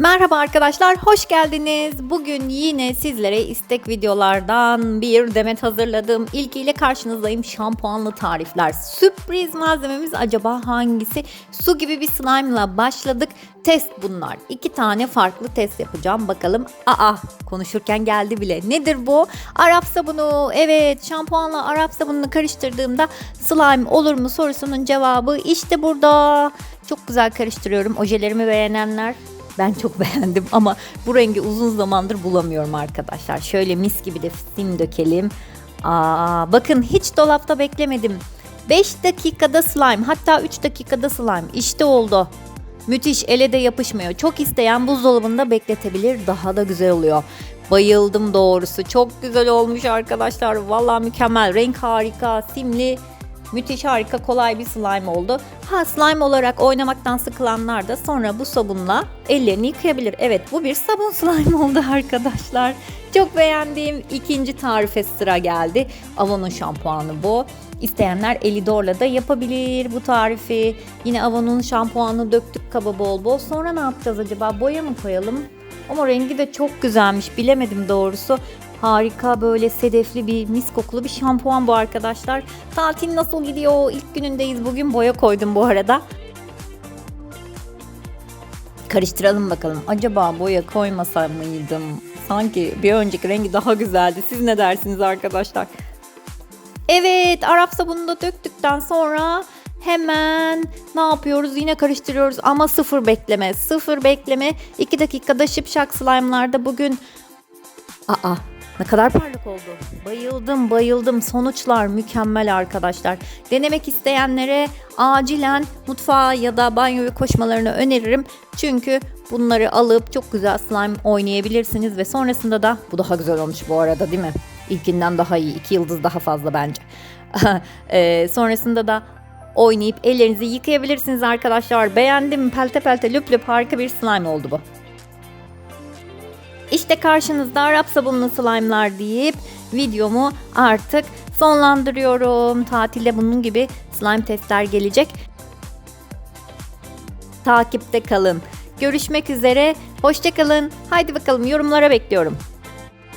Merhaba arkadaşlar, hoş geldiniz. Bugün yine sizlere istek videolardan bir demet hazırladım. İlkiyle karşınızdayım. Şampuanlı tarifler. Sürpriz malzememiz acaba hangisi? Su gibi bir slime'la başladık. Test bunlar. İki tane farklı test yapacağım. Bakalım. Aa, konuşurken geldi bile. Nedir bu? Arap sabunu. Evet, şampuanla Arap sabununu karıştırdığımda slime olur mu sorusunun cevabı işte burada. Çok güzel karıştırıyorum. Ojelerimi beğenenler ben çok beğendim ama bu rengi uzun zamandır bulamıyorum arkadaşlar. Şöyle mis gibi de sim dökelim. Aa, bakın hiç dolapta beklemedim. 5 dakikada slime hatta 3 dakikada slime işte oldu. Müthiş ele de yapışmıyor. Çok isteyen buzdolabında bekletebilir daha da güzel oluyor. Bayıldım doğrusu. Çok güzel olmuş arkadaşlar. Vallahi mükemmel. Renk harika. Simli. Müthiş harika kolay bir slime oldu. Ha slime olarak oynamaktan sıkılanlar da sonra bu sabunla ellerini yıkayabilir. Evet bu bir sabun slime oldu arkadaşlar. Çok beğendiğim ikinci tarife sıra geldi. Avon'un şampuanı bu. İsteyenler Elidor'la da yapabilir bu tarifi. Yine Avon'un şampuanı döktük kaba bol bol. Sonra ne yapacağız acaba? Boya mı koyalım? Ama rengi de çok güzelmiş. Bilemedim doğrusu. Harika böyle sedefli bir mis kokulu bir şampuan bu arkadaşlar. Tatil nasıl gidiyor? İlk günündeyiz bugün. Boya koydum bu arada. Karıştıralım bakalım. Acaba boya koymasa mıydım? Sanki bir önceki rengi daha güzeldi. Siz ne dersiniz arkadaşlar? Evet, Arap sabununu da döktükten sonra hemen ne yapıyoruz? Yine karıştırıyoruz ama sıfır bekleme. Sıfır bekleme. 2 dakikada şipşak slime'larda bugün Aa ne kadar parlak oldu. Bayıldım bayıldım. Sonuçlar mükemmel arkadaşlar. Denemek isteyenlere acilen mutfağa ya da banyoya koşmalarını öneririm. Çünkü bunları alıp çok güzel slime oynayabilirsiniz ve sonrasında da bu daha güzel olmuş bu arada değil mi? İlkinden daha iyi. iki yıldız daha fazla bence. Eee, sonrasında da oynayıp ellerinizi yıkayabilirsiniz arkadaşlar. Beğendim. Pelte pelte lüp lüp harika bir slime oldu bu. İşte karşınızda Arap sabunlu slime'lar deyip videomu artık sonlandırıyorum. Tatilde bunun gibi slime testler gelecek. Takipte kalın. Görüşmek üzere. Hoşçakalın. Haydi bakalım yorumlara bekliyorum.